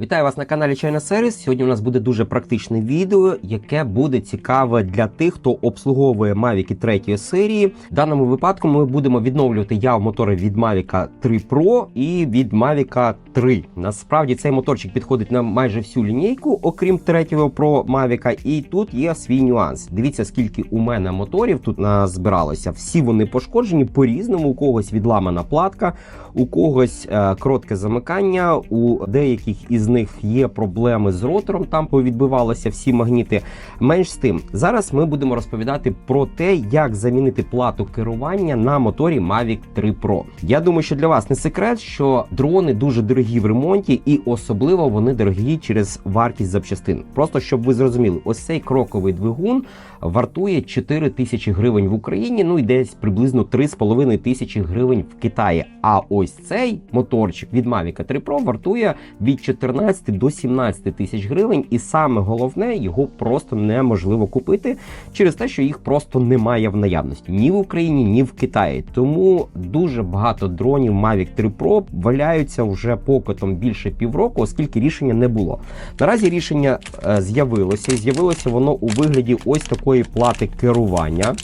Вітаю вас на каналі Чайна Сервіс. Сьогодні у нас буде дуже практичне відео, яке буде цікаве для тих, хто обслуговує Mavic 3 серії. В даному випадку ми будемо відновлювати яв мотори від Mavic 3 Pro і від Mavic 3. Насправді цей моторчик підходить на майже всю лінійку, окрім 3 Pro Mavic, і тут є свій нюанс. Дивіться, скільки у мене моторів тут назбиралося. Всі вони пошкоджені по-різному. У когось відламана платка, у когось е, коротке замикання, у деяких із них є проблеми з ротором. Там повідбивалися всі магніти. Менш з тим, зараз ми будемо розповідати про те, як замінити плату керування на моторі Mavic 3 Pro. Я думаю, що для вас не секрет, що дрони дуже дорогі в ремонті, і особливо вони дорогі через вартість запчастин. Просто щоб ви зрозуміли, ось цей кроковий двигун вартує 4 тисячі гривень в Україні, ну і десь приблизно 3,5 тисячі гривень в Китаї. А ось цей моторчик від Mavic 3 Pro вартує від 14 до 17 тисяч гривень, і саме головне його просто неможливо купити через те, що їх просто немає в наявності ні в Україні, ні в Китаї. Тому дуже багато дронів Mavic 3 Pro валяються вже покотом більше півроку, оскільки рішення не було. Наразі рішення е, з'явилося, з'явилося воно у вигляді ось такої плати керування.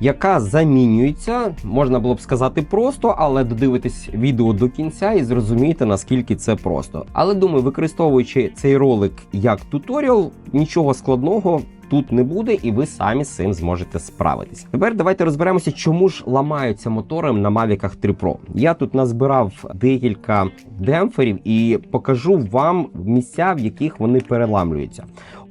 Яка замінюється, можна було б сказати просто, але додивитись відео до кінця і зрозумієте, наскільки це просто. Але думаю, використовуючи цей ролик як туторіал, нічого складного тут не буде, і ви самі з цим зможете справитись. Тепер давайте розберемося, чому ж ламаються мотори на Mavic 3 Pro. Я тут назбирав декілька демпферів і покажу вам місця, в яких вони переламлюються.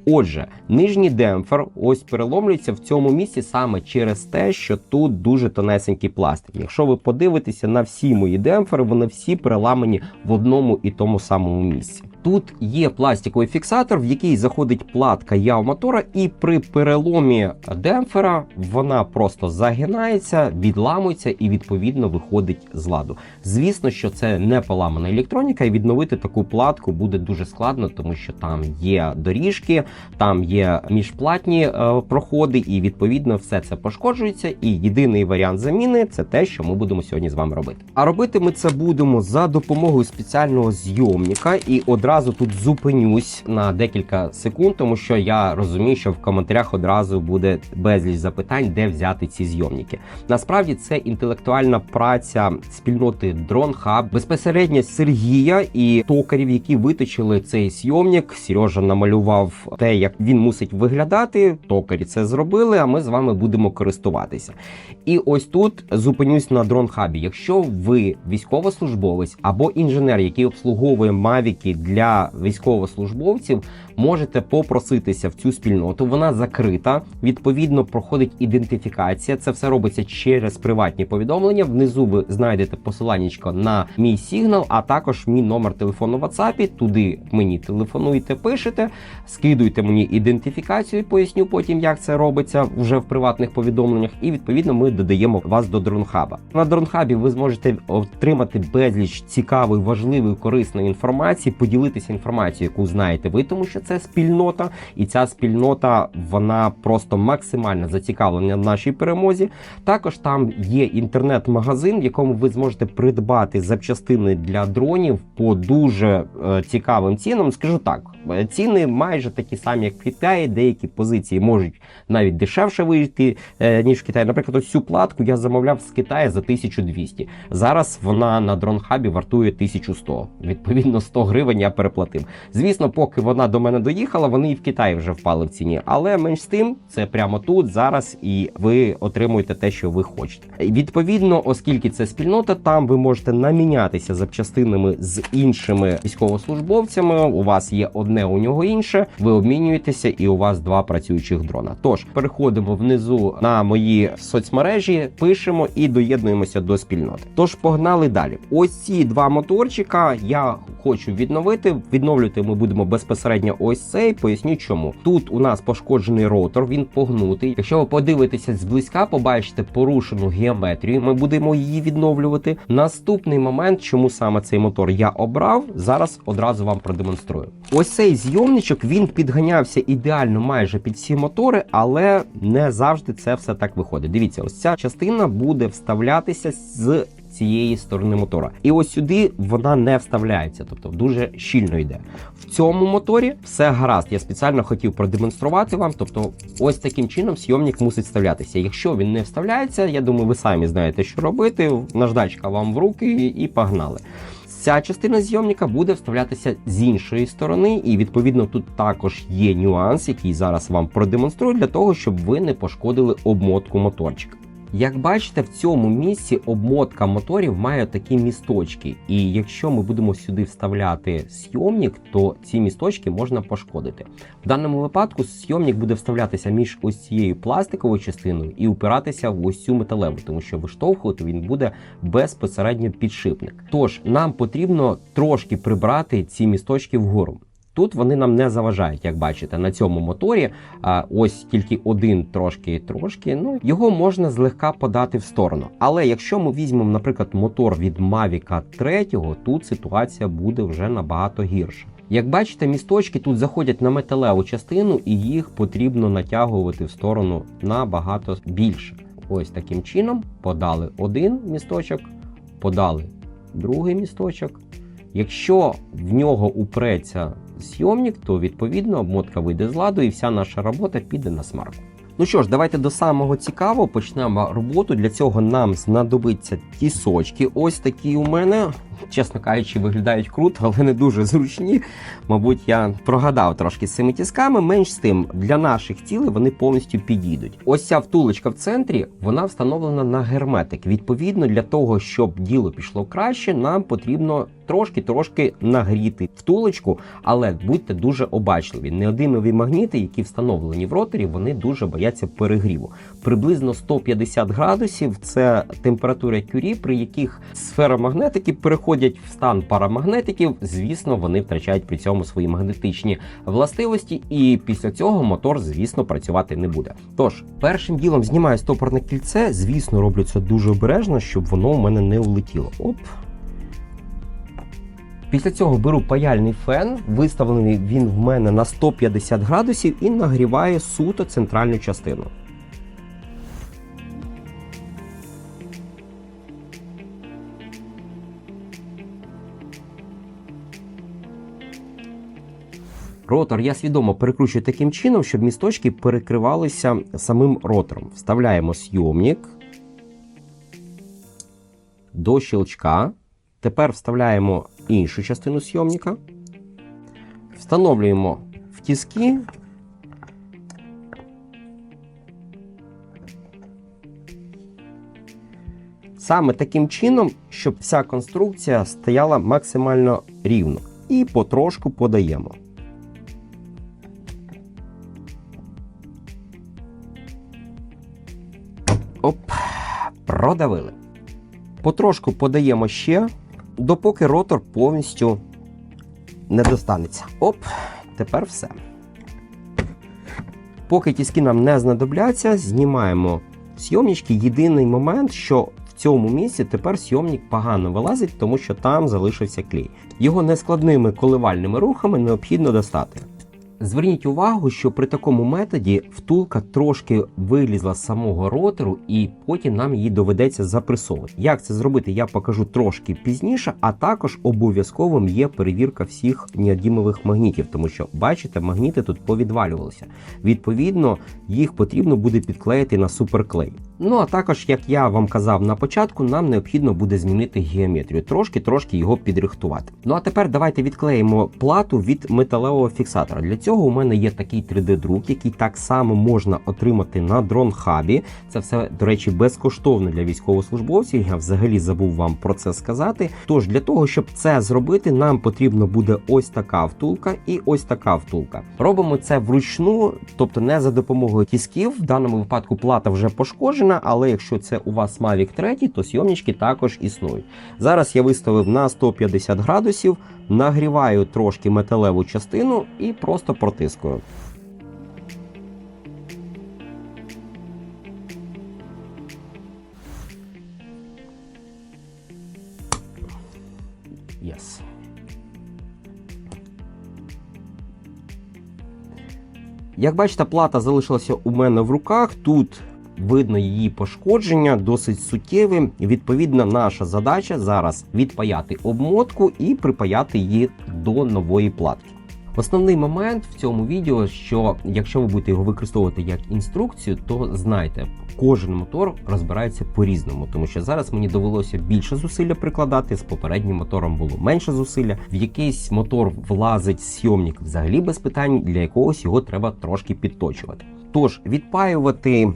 Отже, нижній демпфер ось переломлюється в цьому місці саме через те, що тут дуже тонесенький пластик. Якщо ви подивитеся на всі мої демпфери, вони всі переламані в одному і тому самому місці. Тут є пластиковий фіксатор, в який заходить платка яв мотора, і при переломі демпфера вона просто загинається, відламується і відповідно виходить з ладу. Звісно, що це не поламана електроніка, і відновити таку платку буде дуже складно, тому що там є доріжки, там є міжплатні е, проходи, і відповідно все це пошкоджується. І єдиний варіант заміни це те, що ми будемо сьогодні з вами робити. А робити ми це будемо за допомогою спеціального зйомника, і одразу тут зупинюсь на декілька секунд, тому що я розумію, що в коментарях одразу буде безліч запитань, де взяти ці зйомники. Насправді це інтелектуальна праця спільноти Drone Hub, безпосередньо Сергія і токарів, які виточили цей зйомник. Сережа намалював те, як він мусить виглядати. Токарі це зробили. А ми з вами будемо користуватися. І ось тут зупинюсь на Drone Hub. Якщо ви військовослужбовець або інженер, який обслуговує мавіки для військовослужбовців, можете попроситися в цю спільноту. Вона закрита. Відповідно, проходить ідентифікація. Це все робиться через приватні повідомлення. Внизу ви знайдете посиланнячко на мій сигнал, а також мій номер телефону в WhatsApp. Туди мені телефонуєте, пишете, скидуйте мені ідентифікацію. Поясню потім, як це робиться вже в приватних повідомленнях. І відповідно ми додаємо вас до дронхаба. На дронхабі ви зможете отримати безліч цікавої, важливої, корисної інформації, поділитися інформацією, яку знаєте ви, тому що це спільнота, і ця спільнота вона просто максимально зацікавлена в нашій перемозі. Також там є інтернет-магазин, в якому ви зможете придбати запчастини для дронів по дуже е, цікавим цінам. Скажу так, е, ціни майже такі самі, як в Китаї. Деякі позиції можуть навіть дешевше вийти е, ніж в Китаї. Наприклад, ось цю платку я замовляв з Китаю за 1200. Зараз вона на дронхабі вартує 1100. Відповідно, 100 гривень я переплатив. Звісно, поки вона до мене доїхала, вони і в Китаї вже впали в ціні. Але менш з тим, це прямо тут, зараз, і ви отримуєте те, що ви хочете. Відповідно, оскільки це спільнота, там ви можете намінятися запчастинами з іншими військовослужбовцями. У вас є одне, у нього інше. Ви обмінюєтеся, і у вас два працюючих дрона. Тож переходимо внизу на мої соцмережі, пишемо і доєднуємося до спільноти. Тож погнали далі. Ось ці два моторчика я хочу відновити. Відновлювати ми будемо безпосередньо ось цей. Поясню, чому тут у нас пошкоджений ротор, він погнутий. Якщо ви подивитеся зблизька, побачите порушену геометрію. Ми будемо її відновлювати. Наступний момент, чому саме цей мотор я обрав, зараз одразу вам продемонструю. Ось Цей зйомничок він підганявся ідеально майже під всі мотори, але не завжди це все так виходить. Дивіться, ось ця частина буде вставлятися з цієї сторони мотора. І ось сюди вона не вставляється, тобто дуже щільно йде. В цьому моторі все гаразд. Я спеціально хотів продемонструвати вам. Тобто, ось таким чином сйомник мусить вставлятися. Якщо він не вставляється, я думаю, ви самі знаєте, що робити. Наждачка вам в руки і погнали. Ця частина зйомника буде вставлятися з іншої сторони, і відповідно тут також є нюанс, який зараз вам продемонструю, для того, щоб ви не пошкодили обмотку моторчика. Як бачите, в цьому місці обмотка моторів має такі місточки, і якщо ми будемо сюди вставляти сйомник, то ці місточки можна пошкодити. В даному випадку сйомник буде вставлятися між ось цією пластиковою частиною і упиратися в ось цю металеву, тому що виштовхувати він буде безпосередньо підшипник. Тож нам потрібно трошки прибрати ці місточки вгору. Тут вони нам не заважають, як бачите, на цьому моторі. А ось тільки один трошки трошки. Ну його можна злегка подати в сторону. Але якщо ми візьмемо, наприклад, мотор від Mavic 3, тут ситуація буде вже набагато гірша. Як бачите, місточки тут заходять на металеву частину, і їх потрібно натягувати в сторону набагато більше. Ось таким чином подали один місточок, подали другий місточок. Якщо в нього упреться зйомник, то відповідно обмотка вийде з ладу і вся наша робота піде на смарку. Ну що ж, давайте до самого цікавого почнемо роботу. Для цього нам знадобиться тісочки. Ось такі у мене, чесно кажучи, виглядають круто, але не дуже зручні. Мабуть, я прогадав трошки з цими тісками. Менш з тим, для наших цілей вони повністю підійдуть. Ось ця втулочка в центрі, вона встановлена на герметик. Відповідно, для того, щоб діло пішло краще, нам потрібно трошки-трошки нагріти втулочку, але будьте дуже обачливі. Неодимові магніти, які встановлені в роторі, вони дуже бояться перегріву. Приблизно 150 градусів це температура кюрі, при яких сферомагнетики переходять в стан парамагнетиків. Звісно, вони втрачають при цьому свої магнетичні властивості, і після цього мотор, звісно, працювати не буде. Тож, першим ділом знімаю стопорне кільце. Звісно, роблю це дуже обережно, щоб воно у мене не улетіло. Оп. Після цього беру паяльний фен, виставлений він в мене на 150 градусів і нагріває суто центральну частину. Ротор я свідомо перекручую таким чином, щоб місточки перекривалися самим ротором. Вставляємо сйомник до щелчка. Тепер вставляємо іншу частину сйомника, встановлюємо в тіски. Саме таким чином, щоб вся конструкція стояла максимально рівно. І потрошку подаємо. Продавили. Потрошку подаємо ще, допоки ротор повністю не достанеться. Оп, тепер все. Поки тіски нам не знадобляться, знімаємо сйомнички. Єдиний момент, що в цьому місці тепер сйомник погано вилазить, тому що там залишився клей. Його нескладними коливальними рухами необхідно достати. Зверніть увагу, що при такому методі втулка трошки вилізла з самого ротору, і потім нам її доведеться запресовувати. Як це зробити, я покажу трошки пізніше, а також обов'язковим є перевірка всіх неодімових магнітів, тому що, бачите, магніти тут повідвалювалися. Відповідно, їх потрібно буде підклеїти на суперклей. Ну а також, як я вам казав на початку, нам необхідно буде змінити геометрію, трошки-трошки його підрихтувати. Ну а тепер давайте відклеїмо плату від металевого фіксатора. Для цього у мене є такий 3D-друк, який так само можна отримати на дронхабі. Це все, до речі, безкоштовно для військовослужбовців. Я взагалі забув вам про це сказати. Тож для того, щоб це зробити, нам потрібно буде ось така втулка і ось така втулка. Робимо це вручну, тобто не за допомогою тісків. В даному випадку плата вже пошкоджена, але якщо це у вас Mavic 3, то сйомнички також існують. Зараз я виставив на 150 градусів, нагріваю трошки металеву частину і просто протискую. Yes. Як бачите, плата залишилася у мене в руках. Тут видно її пошкодження, досить суттєві. Відповідно, наша задача зараз відпаяти обмотку і припаяти її до нової платки. Основний момент в цьому відео, що якщо ви будете його використовувати як інструкцію, то знайте, кожен мотор розбирається по-різному, тому що зараз мені довелося більше зусилля прикладати. З попереднім мотором було менше зусилля. В якийсь мотор влазить сйомник взагалі без питань, для якогось його треба трошки підточувати. Тож відпаювати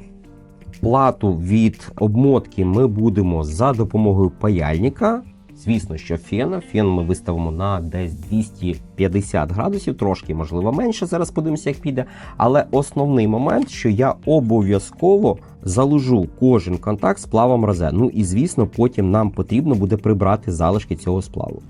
плату від обмотки ми будемо за допомогою паяльника. Звісно, що фена. Фен ми виставимо на десь 250 градусів, трошки, можливо, менше. Зараз подивимося, як піде. Але основний момент, що я обов'язково залужу кожен контакт сплавом розе. Ну і звісно, потім нам потрібно буде прибрати залишки цього сплаву.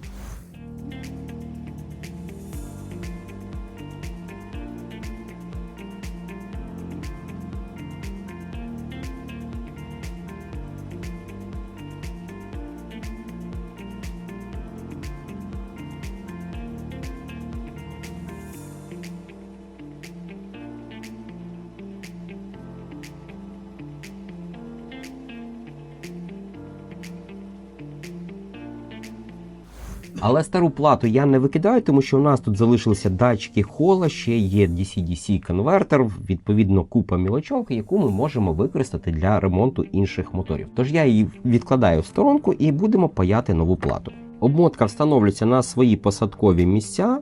Але стару плату я не викидаю, тому що у нас тут залишилися датчики хола, ще є DC-DC конвертер, відповідно, купа мілочок, яку ми можемо використати для ремонту інших моторів. Тож я її відкладаю в сторонку і будемо паяти нову плату. Обмотка встановлюється на свої посадкові місця.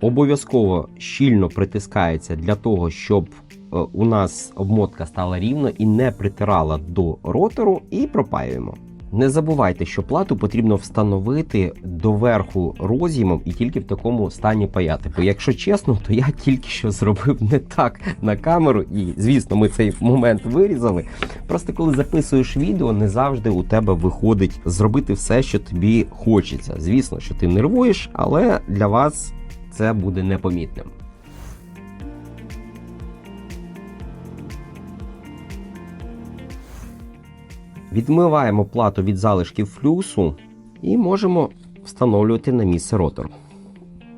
Обов'язково щільно притискається для того, щоб е, у нас обмотка стала рівно і не притирала до ротору, і пропаюємо. Не забувайте, що плату потрібно встановити доверху розімом і тільки в такому стані паяти. Бо якщо чесно, то я тільки що зробив не так на камеру, і звісно, ми цей момент вирізали. Просто коли записуєш відео, не завжди у тебе виходить зробити все, що тобі хочеться. Звісно, що ти нервуєш, але для вас це буде непомітним. Відмиваємо плату від залишків флюсу і можемо встановлювати на місце ротор.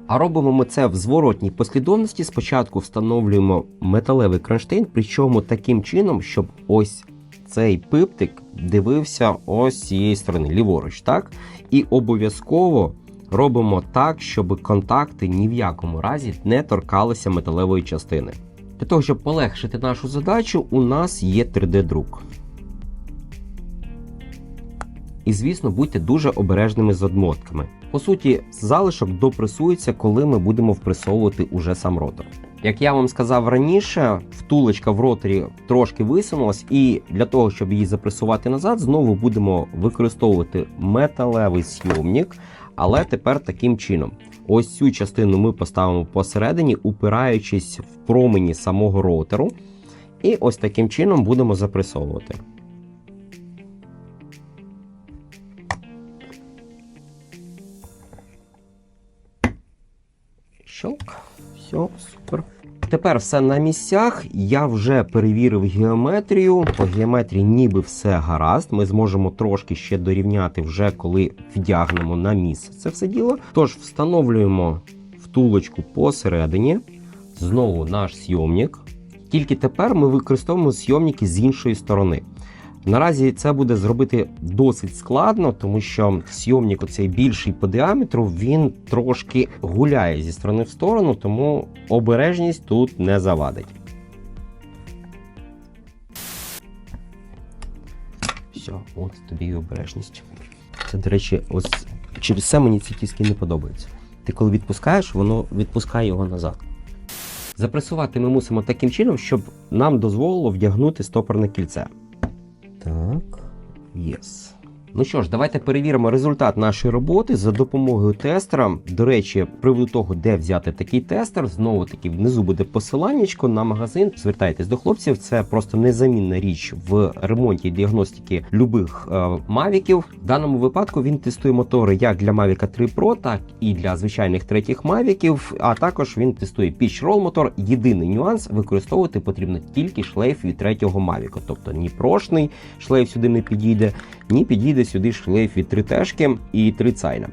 А робимо ми це в зворотній послідовності. Спочатку встановлюємо металевий кронштейн, причому таким чином, щоб ось цей пиптик дивився ось цієї сторони, ліворуч, так? І обов'язково робимо так, щоб контакти ні в якому разі не торкалися металевої частини. Для того, щоб полегшити нашу задачу, у нас є 3D-друк. І, звісно, будьте дуже обережними з одмотками. По суті, залишок допресується, коли ми будемо впресовувати уже сам ротор. Як я вам сказав раніше, втулочка в роторі трошки висунулась, і для того, щоб її запресувати назад, знову будемо використовувати металевий сйомник, але тепер таким чином. Ось цю частину ми поставимо посередині, упираючись в промені самого ротору. І ось таким чином будемо запресовувати. Все, супер. Тепер все на місцях. Я вже перевірив геометрію. По геометрії ніби все гаразд. Ми зможемо трошки ще дорівняти, вже коли вдягнемо на місце це все діло. Тож встановлюємо втулочку посередині. Знову наш сйомник. Тільки тепер ми використовуємо зйомники з іншої сторони. Наразі це буде зробити досить складно, тому що сйомник оцей більший по діаметру, він трошки гуляє зі сторони в сторону, тому обережність тут не завадить. Все, от тобі і обережність. Це, до речі, ось через це мені ці тіски не подобаються. Ти коли відпускаєш, воно відпускає його назад. Запресувати ми мусимо таким чином, щоб нам дозволило вдягнути стопорне кільце. Так, єс. Ну що ж, давайте перевіримо результат нашої роботи за допомогою тестера. До речі, приводу того, де взяти такий тестер, знову таки внизу буде посиланнячко на магазин. Звертайтесь до хлопців, це просто незамінна річ в ремонті діагностики любих е, мавіків. В даному випадку він тестує мотори як для Mavic 3 Pro, так і для звичайних третіх мавіків. А також він тестує Pitch Roll мотор. Єдиний нюанс використовувати потрібно тільки шлейф від третього Mavic. Тобто ні прошний шлейф сюди не підійде, ні підійде сюди шлейф від 3 тешки і 3 цайна.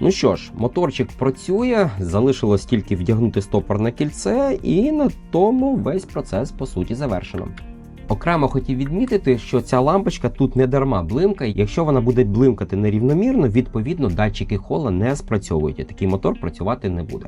Ну що ж, моторчик працює, залишилось тільки вдягнути стопорне кільце, і на тому весь процес по суті завершено. Окремо хотів відмітити, що ця лампочка тут не дарма блимкає. Якщо вона буде блимкати нерівномірно, відповідно датчики хола не спрацьовують, і такий мотор працювати не буде.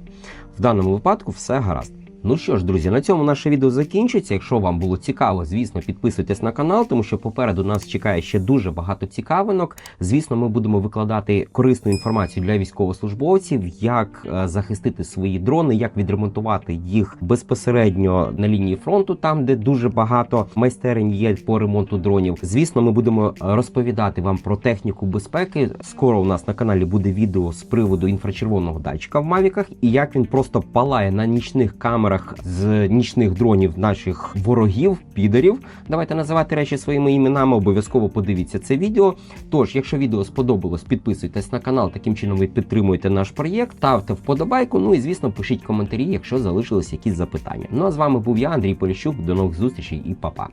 В даному випадку все гаразд. Ну що ж, друзі, на цьому наше відео закінчується. Якщо вам було цікаво, звісно, підписуйтесь на канал, тому що попереду нас чекає ще дуже багато цікавинок. Звісно, ми будемо викладати корисну інформацію для військовослужбовців, як е, захистити свої дрони, як відремонтувати їх безпосередньо на лінії фронту, там де дуже багато майстерень є по ремонту дронів. Звісно, ми будемо розповідати вам про техніку безпеки. Скоро у нас на каналі буде відео з приводу інфрачервоного датчика в мавіках і як він просто палає на нічних камерах з нічних дронів наших ворогів, підерів. Давайте називати речі своїми іменами. Обов'язково подивіться це відео. Тож, якщо відео сподобалось, підписуйтесь на канал. Таким чином ви підтримуєте наш проєкт, ставте вподобайку. Ну і звісно, пишіть коментарі, якщо залишились якісь запитання. Ну а з вами був я, Андрій Поліщук. До нових зустрічей і па-па.